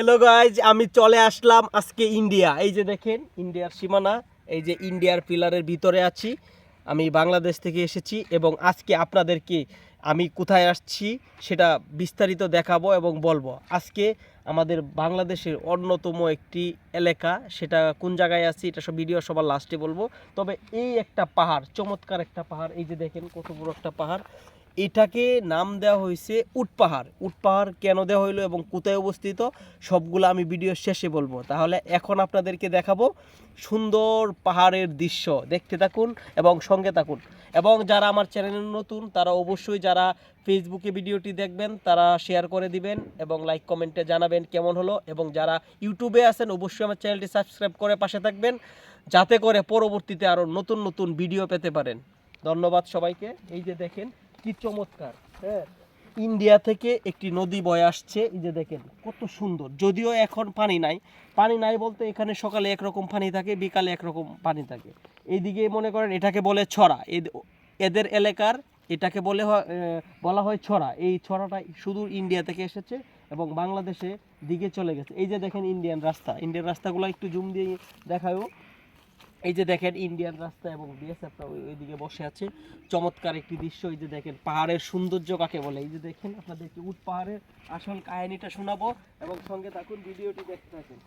Hello guys আমি চলে আসলাম আজকে ইন্ডিয়া এই যে দেখেন ইন্ডিয়ার সীমানা, এই যে ইন্ডিয়ার পিলারের ভিতরে আছি। আমি বাংলাদেশ থেকে এসেছি এবং আজকে আপনাদেরকে আমি কোথায় আসছি সেটা বিস্তারিত দেখাবো এবং বলব। আজকে আমাদের বাংলাদেশের অন্যতম একটি এলাকা, সেটা কোন জায়গায় আছি এটা সব ভিডিও সবার লাস্টে বলব। তবে এই একটা পাহাড়, চমৎকার একটা পাহাড়, এই যে দেখেন কত বড় একটা পাহাড়। এটাকে নাম দেওয়া হয়েছে উট পাহাড়। উট পাহাড় কেন দেওয়া হইল এবং কোথায় অবস্থিত, সবগুলো আমি ভিডিও শেষে বলব। তাহলে এখন আপনাদেরকে দেখাবো সুন্দর পাহাড়ের দৃশ্য। দেখতে থাকুন এবং সঙ্গে থাকুন। এবং যারা আমার চ্যানেলে নতুন, তারা অবশ্যই যারা ফেসবুকে ভিডিওটি দেখবেন, তারা শেয়ার করে দিবেন এবং লাইক কমেন্টে জানাবেন কেমন হলো। এবং যারা ইউটিউবে আছেন, অবশ্যই আমার চ্যানেলটি সাবস্ক্রাইব করে পাশে থাকবেন, যাতে করে পরবর্তীতে আরও নতুন নতুন ভিডিও পেতে পারেন। ধন্যবাদ সবাইকে। এই যে দেখেন কি চমৎকার হ্যাঁ? ইন্ডিয়া থেকে একটি নদী বয়ে আসছে, এই যে দেখেন, কত সুন্দর। যদিও এখন পানি নাই পানি নাই বলতে এখানে সকালে একরকম পানি থাকে, বিকালে একরকম পানি থাকে। এইদিকে মনে করেন এটাকে বলে ছড়া। এদ- এদের এলাকার এটাকে বলে বলা হয় ছড়া। এই ছড়াটা শুধু ইন্ডিয়া থেকে এসেছে এবং বাংলাদেশে দিকে চলে গেছে। এই যে দেখেন ইন্ডিয়ান রাস্তা, ইন্ডিয়ান রাস্তাগুলো একটু জুম দিয়ে দেখায়ও। এই যে দেখেন ইন্ডিয়ান রাস্তা এবং বিএসএফটা ওইদিকে বসে আছে। চমৎকার একটি দৃশ্য, এই যে দেখেন, পাহাড়ের সৌন্দর্য কাকে বলে? এই যে দেখেন, আপনাদেরকে উট পাহাড়ের আসল কাহিনীটা শোনাবো এবং সঙ্গে থাকুন, ভিডিওটি দেখতে থাকুন।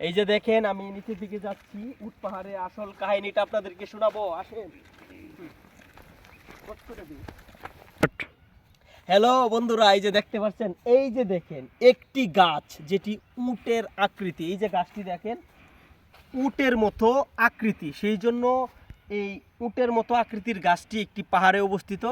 এই যে দেখেন, আমি নিচে দিকে যাচ্ছি, উট পাহাড়ের আসল কাহিনীটা আপনাদেরকে শোনাবো। আসেন। করে দিই। হ্যালো বন্ধুরা, এই যে দেখতে পাচ্ছেন, এই যে দেখেন, একটি গাছ যেটি উটের আকৃতি। এই যে গাছটি দেখেন, উটের মতো আকৃতি। সেই জন্য এই উটের মতো আকৃতির গাছটি একটি পাহাড়ে অবস্থিত,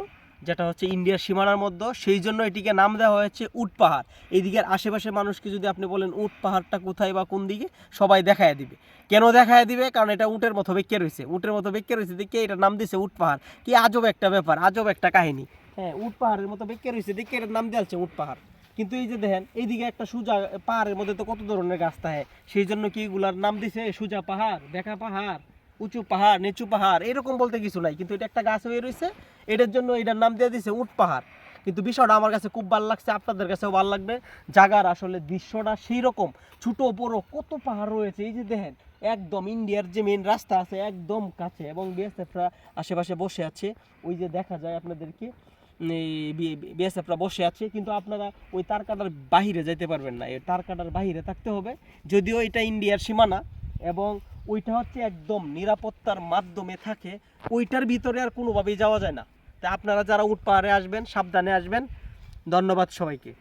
যেটা হচ্ছে ইন্ডিয়ার সীমানার মধ্যে। সেই জন্য এটিকে নাম দেওয়া হয়েছে উট পাহাড়। এইদিকের আশেপাশে মানুষকে যদি আপনি বলেন, উট পাহাড়টা কোথায় বা কোন দিকে? সবাই দেখায় দিবে। কেন দেখায় দিবে? কারণ এটা উটের মতো বেঁকে রয়েছে। উটের মতো বেঁকে রয়েছে। দেখে এটা নাম দিয়েছে উট পাহাড়। কি আজব একটা ব্যাপার, আজব একটা কাহিনী। হ্যাঁ উট পাহাড়ের মতো বেঁকে রয়েছে। দেখে এটার নাম দেওয়া উট পাহাড়। কিন্তু এই যে দেখেন, এইদিকে একটা সুজা, পাহাড়ের মধ্যে তো কত ধরনের গাছ থাকে? সেই জন্য কি এগুলার নাম দিছে? সুজা পাহাড়, দেখা পাহাড়, উঁচু পাহাড়, নিচু পাহাড়, এরকম বলতে কিছু নাই। কিন্তু এটা একটা গাছ হয়ে রয়েছে। এটার জন্য এটার নাম দিয়ে দিছে উট পাহাড়। কিন্তু বিষয়টা আমার কাছে খুব ভালো লাগছে, আপনাদের কাছেও ভালো লাগবে। জাগার আসলে দৃশ্যটা সেই রকম ছোট বড় কত পাহাড় রয়েছে। এই যে দেখেন, একদম ইন্ডিয়ার যে মেন রাস্তা আছে, একদম কাছে। এবং বিএসএফরা আশেপাশে বসে আছে। ওই যে দেখা যায় আপনাদেরকে বিএসএফরা বসে আছে, কিন্তু আপনারা ওই তার কাটার বাহিরে যেতে পারবেন না। এই তার কাটার বাহিরে থাকতে হবে, যদিও এটা ইন্ডিয়ার সীমানা, এবং ওইটা হচ্ছে একদম নিরাপত্তার মাধ্যমে থাকে, ওইটার ভিতরে আর কোনোভাবেই যাওয়া যায় না। তা আপনারা যারা উঠ পাহাড়ে আসবেন, সাবধানে আসবেন। ধন্যবাদ সবাইকে।